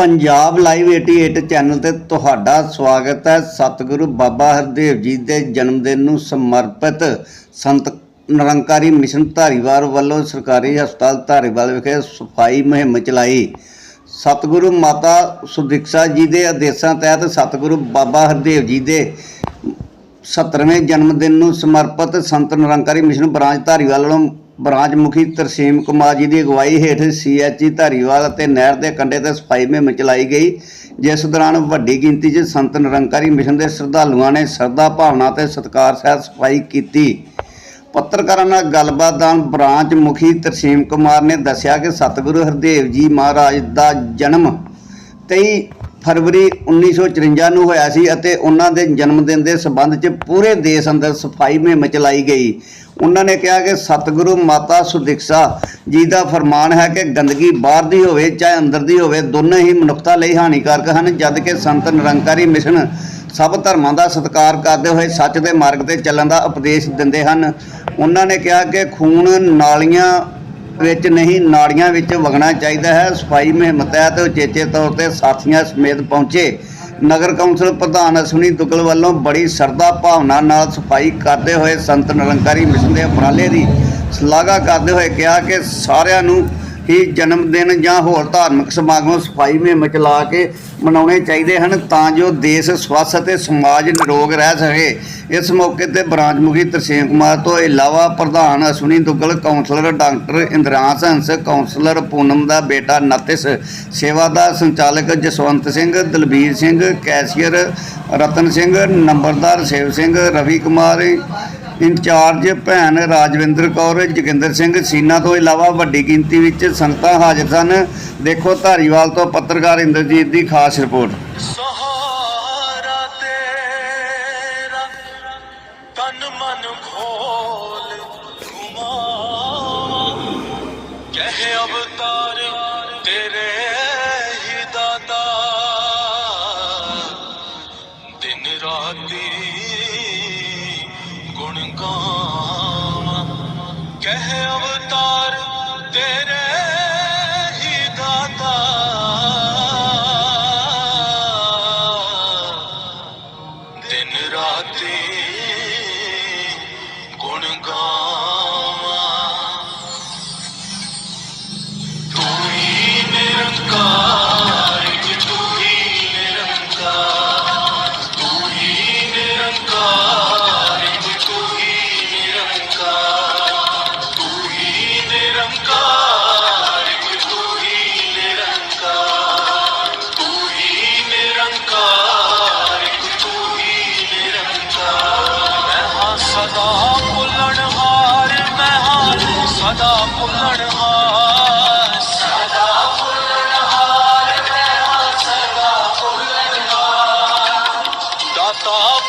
Punjab live 88 channel ਤੇ ਤੁਹਾਡਾ ਸਵਾਗਤ ਹੈ। ਸਤਿਗੁਰੂ ਬਾਬਾ ਹਰਦੇਵ ਜੀ ਦੇ ਜਨਮ ਦਿਨ ਨੂੰ ਸਮਰਪਿਤ ਸੰਤ ਨਿਰੰਕਾਰੀ ਮਿਸ਼ਨ ਧਾਰੀਵਾਲ ਵੱਲੋਂ ਸਰਕਾਰੀ ਹਸਪਤਾਲ ਧਾਰੀਵਾਲ ਵਿਖੇ ਸਫ਼ਾਈ ਮੁਹਿੰਮ ਚਲਾਈ। ਸਤਿਗੁਰੂ ਮਾਤਾ ਸੁਦਿਕਸ਼ਾ ਜੀ ਦੇ ਆਦੇਸ਼ਾਂ ਤਹਿਤ ਸਤਿਗੁਰੂ ਬਾਬਾ ਹਰਦੇਵ ਜੀ ਦੇ 17ਵੇਂ ਜਨਮ ਦਿਨ ਨੂੰ ਸਮਰਪਿਤ ਸੰਤ ਨਿਰੰਕਾਰੀ ਮਿਸ਼ਨ ਬ੍ਰਾਂਚ ਧਾਰੀਵਾਲ ਵੱਲੋਂ ਬ੍ਰਾਂਚ ਮੁਖੀ ਤਰਸੀਮ ਕੁਮਾਰ ਜੀ ਦੀ ਅਗਵਾਈ ਹੇਠ ਸੀਐਚਈ ਧਾਰੀਵਾਲ ਅਤੇ ਨਹਿਰ ਦੇ ਕੰਢੇ ਤੇ ਸਫ਼ਾਈ ਮੁਹਿੰਮ ਚਲਾਈ ਗਈ, ਜਿਸ ਦੌਰਾਨ ਵੱਡੀ ਗਿਣਤੀ 'ਚ ਸੰਤ ਨਿਰੰਕਾਰੀ ਮਿਸ਼ਨ ਦੇ ਸ਼ਰਧਾਲੂਆਂ ਨੇ ਸ਼ਰਧਾ ਭਾਵਨਾ ਤੇ ਸਤਿਕਾਰ ਸਹਿਤ ਸਫ਼ਾਈ ਕੀਤੀ। ਪੱਤਰਕਾਰਾਂ ਨਾਲ ਗੱਲਬਾਤ ਦੌਰਾਨ ਬ੍ਰਾਂਚ ਮੁਖੀ ਤਰਸੀਮ ਕੁਮਾਰ ਨੇ ਦੱਸਿਆ ਕਿ ਸਤਿਗੁਰੂ ਹਰਦੇਵ ਜੀ ਮਹਾਰਾਜ ਦਾ ਜਨਮ 23 ਫਰਵਰੀ 1954 ਨੂੰ ਹੋਇਆ ਸੀ ਅਤੇ ਉਹਨਾਂ ਦੇ ਜਨਮ ਦਿਨ ਦੇ ਸਬੰਧ 'ਚ ਪੂਰੇ ਦੇਸ਼ ਅੰਦਰ ਸਫ਼ਾਈ ਮੁਹਿੰਮ ਚਲਾਈ ਗਈ। ਉਹਨਾਂ ਨੇ ਕਿਹਾ ਕਿ ਸਤਿਗੁਰੂ ਮਾਤਾ ਸੁਦਿਕਸ਼ਾ ਜੀ ਦਾ ਫਰਮਾਨ ਹੈ ਕਿ ਗੰਦਗੀ ਬਾਹਰ ਦੀ ਹੋਵੇ ਚਾਹੇ ਅੰਦਰ ਦੀ ਹੋਵੇ, ਦੋਨੋਂ ਹੀ ਮਨੁੱਖਤਾ ਲਈ ਹਾਨੀਕਾਰਕ ਹਨ ਜਦ ਕਿ ਸੰਤ ਨਿਰੰਕਾਰੀ ਮਿਸ਼ਨ ਸਭ ਧਰਮਾਂ ਦਾ ਸਤਿਕਾਰ ਕਰਦੇ ਹੋਏ ਸੱਚ ਦੇ ਮਾਰਗ ਤੇ ਚੱਲਣ ਦਾ ਉਪਦੇਸ਼ ਦਿੰਦੇ ਹਨ। ਉਹਨਾਂ ਨੇ ਕਿਹਾ ਕਿ ਖੂਨ ਨਾਲੀਆਂ ਵਿੱਚ ਨਹੀਂ, ਨਾੜੀਆਂ ਵਿੱਚ ਵਗਣਾ ਚਾਹੀਦਾ ਹੈ। ਸਫ਼ਾਈ ਮੁਹਿੰਮ ਤਹਿਤ ਉਚੇਚੇ ਤੌਰ ਤੇ ਸਾਥੀਆਂ ਸਮੇਤ ਪਹੁੰਚੇ ਨਗਰ ਕੌਂਸਲ ਪ੍ਰਧਾਨ ਅਸ਼ਵਨੀ ਦੁੱਗਲ ਵੱਲੋਂ ਬੜੀ ਸਰਦਾ ਭਾਵਨਾ ਨਾਲ ਸਫ਼ਾਈ ਕਰਦੇ ਹੋਏ ਸੰਤ ਨਿਰੰਕਾਰੀ ਮਿਸ਼ਨ ਦੇ ਉਪਰਾਲੇ ਦੀ ਸ਼ਲਾਘਾ ਕਰਦੇ ਹੋਏ ਕਿਹਾ ਕਿ ਸਾਰਿਆਂ ਨੂੰ ਹੀ ਜਨਮ ਦਿਨ ਜਾਂ ਹੋਰ ਧਾਰਮਿਕ ਸਮਾਗਮ ਸਫ਼ਾਈ ਮੁਹਿੰਮ ਚਲਾ ਕੇ ਮਨਾਉਣੇ ਚਾਹੀਦੇ ਹਨ ਤਾਂ ਜੋ ਦੇਸ਼ ਸਵੱਛ ਅਤੇ ਸਮਾਜ ਨਿਰੋਗ ਰਹਿ ਸਕੇ। ਇਸ ਮੌਕੇ ਤੇ ਬ੍ਰਾਂਚ ਮੁਖੀ ਤਰਸੇਮ ਕੁਮਾਰ ਤੋਂ ਇਲਾਵਾ ਪ੍ਰਧਾਨ Ashwani Duggal councillor doctor Indrans Hans councillor Poonam ਦਾ ਬੇਟਾ ਨਤਿਸ, ਸੇਵਾਦਾਰ ਸੰਚਾਲਕ ਜਸਵੰਤ ਸਿੰਘ, ਦਲਬੀਰ ਸਿੰਘ, ਕੈਸ਼ੀਅਰ ਰਤਨ ਸਿੰਘ, ਨੰਬਰਦਾਰ ਸੇਵ ਸਿੰਘ, ਰਵੀ ਕੁਮਾਰ ਇੰਚਾਰਜ ਭੈਣ ਰਾਜਵਿੰਦਰ ਕੌਰ, ਜੋਗਿੰਦਰ ਸਿੰਘ ਸੀਨਾ ਤੋਂ ਇਲਾਵਾ ਵੱਡੀ ਗਿਣਤੀ ਵਿੱਚ ਸੰਗਤਾਂ ਹਾਜ਼ਰ ਸਨ। ਦੇਖੋ ਧਾਰੀਵਾਲ ਤੋਂ ਪੱਤਰਕਾਰ ਇੰਦਰਜੀਤ ਦੀ ਖਾਸ ਰਿਪੋਰਟ। ਕਹਿ ਅਵਤਾਰ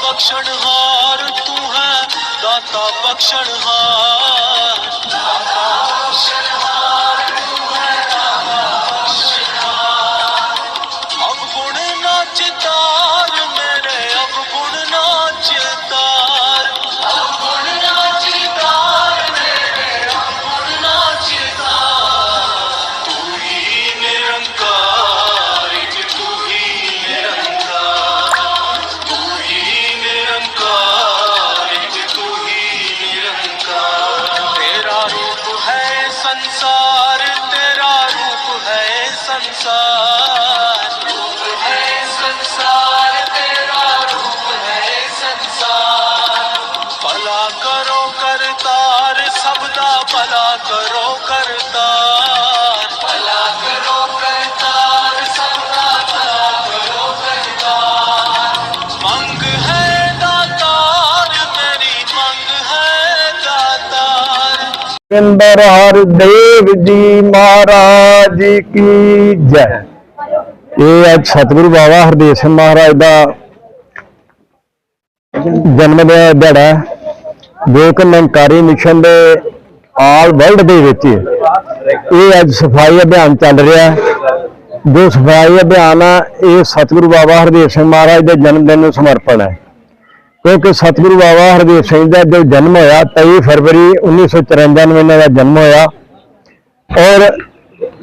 ਬਖਸ਼ਣਹਾਰ ਤੂੰ ਹੈ ਦਾਤਾ ਬਖਸ਼ਣਹਾਰ ਦਾਤਾ ਦਾਤਾਰ ਇੰਦਰ ਹਰਦੇਵ ਜੀ ਮਹਾਰਾਜ ਕੀ ਜੈ ਇਹ ਅੱਜ ਸਤਿਗੁਰੂ ਬਾਬਾ ਹਰਦੇਵ ਸਿੰਘ ਮਹਾਰਾਜ ਦਾ ਜਨਮ ਦਿਹਾੜਾ ਹੈ, ਜੋ ਕਿ ਮਿਸ਼ਨ ਦੇ ਆਲ ਵਰਲਡ ਦੇ ਵਿੱਚ ਇਹ ਅੱਜ ਸਫ਼ਾਈ ਅਭਿਆਨ ਚੱਲ ਰਿਹਾ। ਜੋ ਸਫ਼ਾਈ ਅਭਿਆਨ ਆ, ਇਹ ਸਤਿਗੁਰੂ ਬਾਬਾ ਹਰਦੇਵ ਸਿੰਘ ਮਹਾਰਾਜ ਦੇ ਜਨਮ ਦਿਨ ਨੂੰ ਸਮਰਪਣ ਹੈ। ਕਿਉਂਕਿ ਸਤਿਗੁਰੂ ਬਾਬਾ ਹਰਦੇਵ ਸਿੰਘ ਦਾ ਜੋ ਜਨਮ ਹੋਇਆ 23 ਫਰਵਰੀ 1954 ਨੂੰ ਇਹਨਾਂ ਦਾ ਜਨਮ ਹੋਇਆ। ਔਰ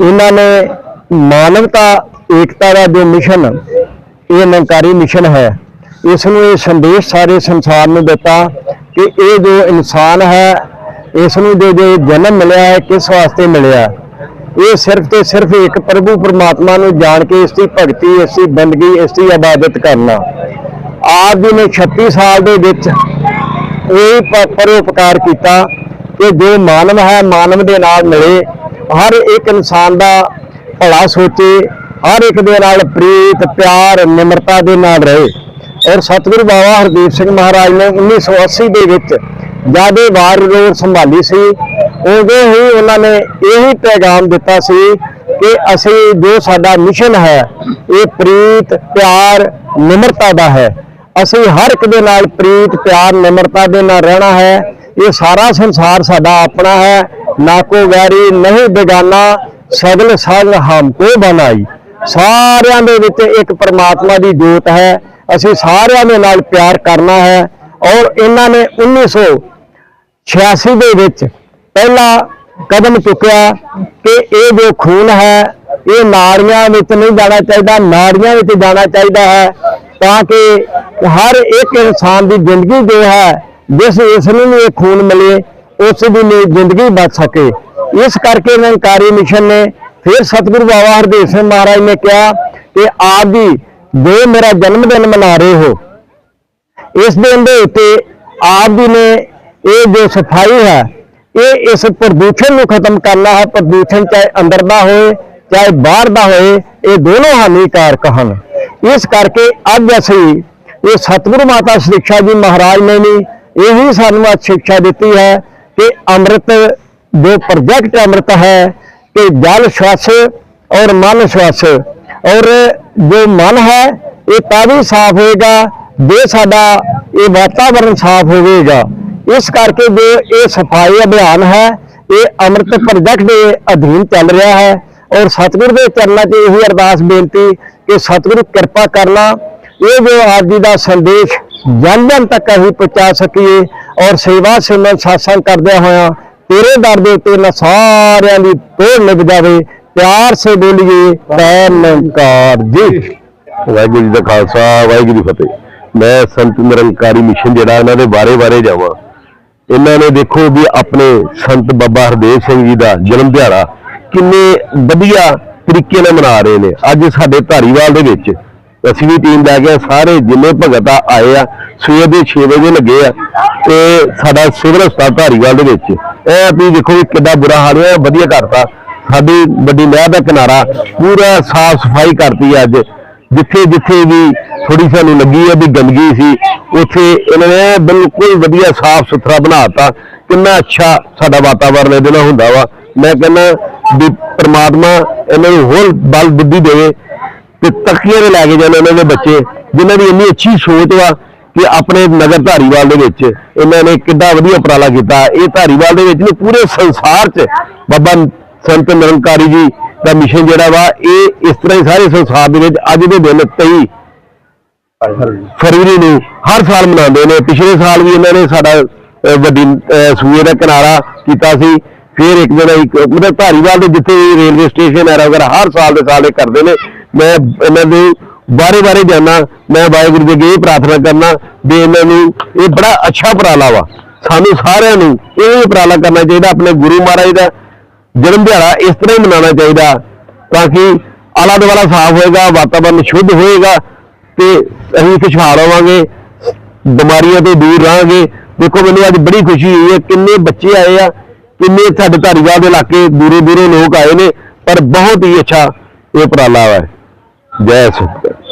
ਇਹਨਾਂ ਨੇ ਮਾਨਵਤਾ, ਏਕਤਾ ਦਾ ਜੋ ਮਿਸ਼ਨ, ਇਹ ਨੰਕਾਰੀ ਮਿਸ਼ਨ ਹੈ। ਇਸ ਨੂੰ ਇਹ ਸੰਦੇਸ਼ ਸਾਰੇ ਸੰਸਾਰ ਨੂੰ ਦਿੱਤਾ ਕਿ ਇਹ ਜੋ ਇਨਸਾਨ ਹੈ ਇਸ ਨੂੰ ਜੋ ਜੋ ਜਨਮ ਮਿਲਿਆ ਹੈ, ਕਿਸ ਵਾਸਤੇ ਮਿਲਿਆ? ਇਹ ਸਿਰਫ ਤੇ ਸਿਰਫ ਇੱਕ ਪ੍ਰਭੂ ਪਰਮਾਤਮਾ ਨੂੰ ਜਾਣ ਕੇ ਇਸ ਦੀ ਭਗਤੀ, ਇਸ ਦੀ ਬੰਦਗੀ, ਇਸ ਦੀ ਇਬਾਦਤ ਕਰਨਾ। ਆਪ ਜੀ ਨੇ 36 ਸਾਲ ਦੇ ਵਿੱਚ ਇਹ ਪ- ਪਰਉਪਕਾਰ ਕੀਤਾ ਕਿ ਜੋ ਮਾਨਵ ਹੈ, ਮਾਨਵ ਦੇ ਨਾਲ ਮਿਲੇ। ਹਰ ਇੱਕ ਇਨਸਾਨ ਦਾ ਭਲਾ ਸੋਚੇ, ਹਰ ਇੱਕ ਦੇ ਨਾਲ ਪ੍ਰੀਤ, ਪਿਆਰ, ਨਿਮਰਤਾ ਦੇ ਨਾਲ ਰਹੇ। ਔਰ ਸਤਿਗੁਰੂ ਬਾਬਾ ਹਰਦੀਪ ਸਿੰਘ ਮਹਾਰਾਜ ਨੇ 1980 ਦੇ ਵਿੱਚ ਜਦ ਇਹ ਵਾਰ ਰੋਡ ਸੰਭਾਲੀ ਸੀ, ਉਦੋਂ ਹੀ ਉਹਨਾਂ ਨੇ ਇਹੀ ਪੈਗਾਮ ਦਿੱਤਾ ਸੀ ਕਿ ਅਸੀਂ ਜੋ ਸਾਡਾ ਮਿਸ਼ਨ ਹੈ, ਇਹ ਪ੍ਰੀਤ, ਪਿਆਰ, ਨਿਮਰਤਾ ਦਾ ਹੈ। ਅਸੀਂ ਹਰ ਇੱਕ ਦੇ ਨਾਲ ਪ੍ਰੀਤ, ਪਿਆਰ, ਨਿਮਰਤਾ ਦੇ ਨਾਲ ਰਹਿਣਾ ਹੈ। ਇਹ ਸਾਰਾ ਸੰਸਾਰ ਸਾਡਾ ਆਪਣਾ ਹੈ। ਨਾ ਕੋ ਵੈਰੀ ਨਹੀਂ ਬੇਗਾਨਾ, ਸਗਲ ਸੰਗ ਹਮ ਕੋ ਬਣਾਈ। ਸਾਰਿਆਂ ਦੇ ਵਿੱਚ ਇੱਕ ਪਰਮਾਤਮਾ ਦੀ ਜੋਤ ਹੈ। ਅਸੀਂ ਸਾਰਿਆਂ ਦੇ ਨਾਲ ਪਿਆਰ ਕਰਨਾ ਹੈ। ਔਰ ਇਹਨਾਂ ਨੇ 1986 ਦੇ ਵਿੱਚ ਪਹਿਲਾ ਕਦਮ ਚੁੱਕਿਆ ਕਿ ਇਹ ਜੋ ਖੂਨ ਹੈ, ਇਹ ਨਾੜੀਆਂ ਵਿੱਚ ਨਹੀਂ ਜਾਣਾ ਚਾਹੀਦਾ, ਨਾੜੀਆਂ ਵਿੱਚ ਜਾਣਾ ਚਾਹੀਦਾ ਹੈ ਤਾਂ ਕਿ ਹਰ ਇੱਕ ਇਨਸਾਨ ਦੀ ਜ਼ਿੰਦਗੀ ਜੋ ਹੈ, ਜਿਸ ਇਸ ਨੂੰ ਵੀ ਇਹ ਖੂਨ ਮਿਲੇ, ਉਸ ਦੀ ਲਈ ਜ਼ਿੰਦਗੀ ਬਚ ਸਕੇ। ਇਸ ਕਰਕੇ ਨਿਰੰਕਾਰੀ ਮਿਸ਼ਨ ਨੇ ਫਿਰ ਸਤਿਗੁਰੂ ਬਾਬਾ ਹਰਦੇਵ ਸਿੰਘ ਮਹਾਰਾਜ ਨੇ ਕਿਹਾ ਕਿ ਆਪ ਜੀ ਜੋ ਮੇਰਾ ਜਨਮ ਦਿਨ ਮਨਾ ਰਹੇ ਹੋ ਇਸ ਦਿਨ ਦੇ ਉੱਤੇ ਆਪ ਜੀ ਨੇ ਇਹ ਜੋ ਸਫ਼ਾਈ ਹੈ, ਇਹ ਇਸ ਪ੍ਰਦੂਸ਼ਣ ਨੂੰ ਖਤਮ ਕਰਨਾ ਹੈ, ਪ੍ਰਦੂਸ਼ਣ ਚਾਹੇ ਅੰਦਰ ਦਾ ਹੋਏ, ਚਾਹੇ ਬਾਹਰ ਦਾ ਹੋਏ, ਇਹ ਦੋਨੋਂ ਹਾਨੀਕਾਰਕ ਹਨ। ਇਸ ਕਰਕੇ ਅੱਜ ਅਸੀਂ ਇਹ ਸਤਿਗੁਰੂ ਮਾਤਾ ਸਿੱਖਿਆ ਜੀ ਮਹਾਰਾਜ ਨੇ ਵੀ ਇਹੀ ਸਾਨੂੰ ਅੱਜ ਸਿੱਖਿਆ ਦਿੱਤੀ ਹੈ ਕਿ ਅੰਮ੍ਰਿਤ ਜੋ ਪ੍ਰੋਜੈਕਟ ਅੰਮ੍ਰਿਤ ਹੈ ਕਿ ਜਲ ਸ਼ਵਾਸ ਔਰ ਮਨ ਸ਼ਵਾਸ ਔਰ ਜੋ ਮਨ ਹੈ, ਇਹ ਤਾਂ ਵੀ ਸਾਫ਼ ਹੋਏਗਾ ਜੇ ਸਾਡਾ ਇਹ ਵਾਤਾਵਰਣ ਸਾਫ਼ ਹੋਵੇਗਾ, ਇਸ ਕਰਕੇ ਜੋ ਇਹ ਸਫ਼ਾਈ ਅਭਿਆਨ ਹੈ, ਇਹ ਅੰਮ੍ਰਿਤ ਪ੍ਰੋਜੈਕਟ ਦੇ ਅਧੀਨ ਚੱਲ ਰਿਹਾ ਹੈ ਔਰ ਸਤਿਗੁਰੂ ਦੇ ਚਰਨਾਂ 'ਚ ਇਹੀ ਅਰਦਾਸ ਬੇਨਤੀ ਕਿ ਸਤਿਗੁਰੂ ਕਿਰਪਾ ਕਰਨਾ, ਇਹ ਜੋ ਆਪ ਜੀ ਦਾ ਸੰਦੇਸ਼ ਜਨ ਜਨ ਤੱਕ ਅਸੀਂ ਪਹੁੰਚਾ ਸਕੀਏ ਔਰ ਸੇਵਾ ਸਿਮਰਨ ਸਾਸੰਗ ਕਰਦਿਆਂ ਹੋਇਆਂ ਤੇਰੇ ਦਰ ਦੇ ਉੱਤੇ ਨਾ ਸਾਰਿਆਂ ਦੀ ਤੋੜ ਲੱਗ ਜਾਵੇ, ਪਿਆਰ ਸੇ ਬੋਲੀਏ ਤੈ ਨਿਰੰਕਾਰ ਜੀ। ਵਾਹਿਗੁਰੂ ਜੀ ਦਾ ਖਾਲਸਾ, ਵਾਹਿਗੁਰੂ ਜੀ ਫਤਿਹ। ਮੈਂ ਸੰਤ ਨਿਰੰਕਾਰੀ ਮਿਸ਼ਨ ਜਿਹੜਾ ਇਹਨਾਂ ਦੇ ਬਾਰੇ ਬਾਰੇ ਜਾਵਾਂ। ਇਹਨਾਂ ਨੇ ਦੇਖੋ ਵੀ ਆਪਣੇ ਸੰਤ ਬਾਬਾ ਹਰਦੇਵ ਸਿੰਘ ਜੀ ਦਾ ਜਨਮ ਦਿਹਾੜਾ ਕਿੰਨੇ ਵਧੀਆ ਤਰੀਕੇ ਨਾਲ ਮਨਾ ਰਹੇ ਨੇ। ਅੱਜ ਸਾਡੇ ਧਾਰੀਵਾਲ ਦੇ ਵਿੱਚ ਅਸੀਂ ਵੀ ਟੀਮ ਲੈ ਕੇ ਸਾਰੇ ਜਿੰਨੇ ਭਗਤ ਆਏ ਆ, ਸਵੇਰ ਦੇ 6 ਵਜੇ ਲੱਗੇ ਆ ਤੇ ਸਾਡਾ ਸਿਵਲ ਹਸਪਤਾਲ ਧਾਰੀਵਾਲ ਦੇ ਵਿੱਚ। ਇਹ ਤੁਸੀਂ ਦੇਖੋ ਵੀ ਕਿੱਡਾ ਬੁਰਾ ਹਾਲ ਹੈ ਵਧੀਆ ਕਰਤਾ ਸਾਡੀ ਵੱਡੀ ਨਹਿਰ ਦਾ ਕਿਨਾਰਾ ਪੂਰਾ ਸਾਫ਼ ਸਫ਼ਾਈ ਕਰਤੀ ਅੱਜ। ਜਿੱਥੇ ਜਿੱਥੇ ਵੀ ਥੋੜੀ ਸਾਨੂੰ ਲੱਗੀ ਹੈ ਵੀ ਗੰਦਗੀ ਸੀ, ਉੱਥੇ ਇਹਨਾਂ ਨੇ ਬਿਲਕੁਲ ਵਧੀਆ ਸਾਫ਼ ਸੁਥਰਾ ਬਣਾਤਾ ਕਿੰਨਾ ਅੱਛਾ ਸਾਡਾ ਵਾਤਾਵਰਨ ਇਹਦੇ ਨਾਲ ਹੁੰਦਾ ਵਾ। ਮੈਂ ਕਹਿੰਦਾ ਵੀ ਪ੍ਰਮਾਤਮਾ ਇਹਨਾਂ ਨੂੰ ਹੋਰ ਬਲ ਬੁੱਧੀ ਦੇਵੇ ਤੇ ਤਖੀਆਂ ਦੇ ਲੈ ਕੇ ਜਾਣ ਇਹਨਾਂ ਦੇ ਬੱਚੇ, ਜਿਨ੍ਹਾਂ ਦੀ ਇੰਨੀ ਅੱਛੀ ਸੋਚ ਵਾ ਕਿ ਆਪਣੇ ਨਗਰ ਧਾਰੀਵਾਲ ਦੇ ਵਿੱਚ ਇਹਨਾਂ ਨੇ ਕਿੱਡਾ ਵਧੀਆ ਉਪਰਾਲਾ ਕੀਤਾ। ਇਹ ਧਾਰੀਵਾਲ ਦੇ ਵਿੱਚ ਨੇ ਪੂਰੇ ਸੰਸਾਰ 'ਚ ਬਾਬਾ ਸੰਤ ਨਿਰੰਕਾਰੀ ਜੀ ਦਾ ਮਿਸ਼ਨ ਜਿਹੜਾ ਵਾ, ਇਹ ਇਸ ਤਰ੍ਹਾਂ ਹੀ ਸਾਰੇ ਸੰਸਾਰ ਦੇ ਵਿੱਚ ਅੱਜ ਦੇ ਦਿਨ 23 ਫਰਵਰੀ ਨੂੰ ਹਰ ਸਾਲ ਮਨਾਉਂਦੇ ਨੇ। ਪਿਛਲੇ ਸਾਲ ਵੀ ਇਹਨਾਂ ਨੇ ਸਾਡਾ ਵੱਡੀ ਸੂਏ ਦਾ ਕਿਨਾਰਾ ਕੀਤਾ ਸੀ। ਫਿਰ ਇੱਕ ਦਿਨ ਇੱਕ, ਮਤਲਬ ਧਾਰੀਵਾਲ ਦੇ ਜਿੱਥੇ ਰੇਲਵੇ ਸਟੇਸ਼ਨ ਹੈ, ਵਗੈਰਾ, ਹਰ ਸਾਲ ਦੇ ਸਾਲ ਇਹ ਕਰਦੇ ਨੇ। ਮੈਂ ਇਹਨਾਂ ਦੇ ਬਾਰੇ ਬਾਰੇ ਜਾਣਾ, ਮੈਂ ਵਾਹਿਗੁਰੂ ਦੇ ਅੱਗੇ ਇਹ ਪ੍ਰਾਰਥਨਾ ਕਰਨਾ ਵੀ ਇਹਨਾਂ ਨੂੰ ਇਹ ਬੜਾ ਅੱਛਾ ਉਪਰਾਲਾ ਵਾ। ਸਾਨੂੰ ਸਾਰਿਆਂ ਨੂੰ ਇਹ ਉਪਰਾਲਾ ਕਰਨਾ ਚਾਹੀਦਾ, ਆਪਣੇ ਗੁਰੂ ਮਹਾਰਾਜ ਦਾ ਜਨਮ ਦਿਹਾੜਾ ਇਸ ਤਰ੍ਹਾਂ ਹੀ ਮਨਾਉਣਾ ਚਾਹੀਦਾ ਤਾਂ ਕਿ ਆਲਾ ਦੁਆਲਾ ਸਾਫ਼ ਹੋਏਗਾ, ਵਾਤਾਵਰਨ ਸ਼ੁੱਧ ਹੋਏਗਾ ਤੇ ਅਸੀਂ ਖੁਸ਼ਹਾਲ ਹੋਵਾਂਗੇ, ਬਿਮਾਰੀਆਂ ਤੋਂ ਦੂਰ ਰਹਾਂਗੇ। ਦੇਖੋ, ਮੈਨੂੰ ਅੱਜ ਬੜੀ ਖੁਸ਼ੀ ਹੋਈ ਹੈ, ਕਿੰਨੇ ਬੱਚੇ ਆਏ ਆ, ਕਿੰਨੇ ਸਾਡੇ ਧਾਰੀਵਾਲ ਦੇ ਇਲਾਕੇ ਦੂਰੇ ਦੂਰੋਂ ਲੋਕ ਆਏ ਨੇ, ਪਰ ਬਹੁਤ ਹੀ ਅੱਛਾ ਇਹ ਉਪਰਾਲਾ ਹੈ ਜੈ ਸਤਿਗੁਰੂ